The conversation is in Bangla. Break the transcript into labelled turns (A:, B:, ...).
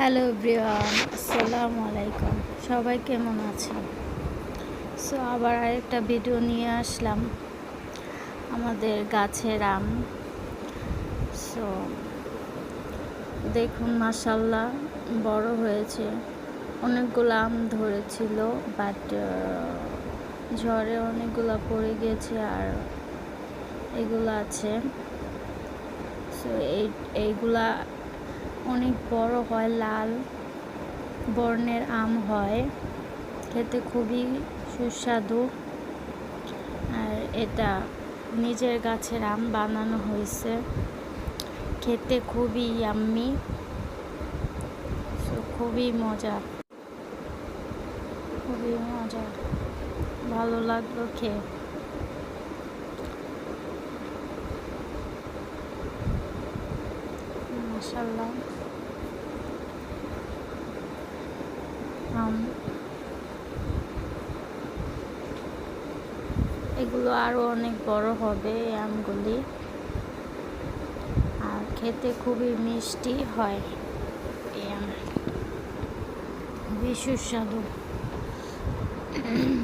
A: হ্যালো এভরিওয়ান, আসসালামু আলাইকুম। সবাই কেমন আছেন? সো আবার আরেকটা ভিডিও নিয়ে আসলাম, আমাদের গাছের আম। সো দেখুন মাসাল্লাহ বড় হয়েছে। অনেকগুলো আম ধরেছিল বাট ঝড়ে অনেকগুলো পড়ে গেছে আর এগুলো আছে। সো এই, এইগুলা অনেক বড় হয়, লাল বর্ণের আম হয়। খেতে খুবই সুস্বাদু। আর এটা নিজের গাছের আম বানানো হয়েছে। খেতে খুবই ইয়াম্মি খুবই মজা। খুবই মজা। ভালো লাগল খেয়ে। মাসাল্লাহ আম। এগুলো আরও অনেক বড় হবে আমগুলি। আর খেতে খুবই মিষ্টি হয় এই আম। খুবই সুস্বাদু।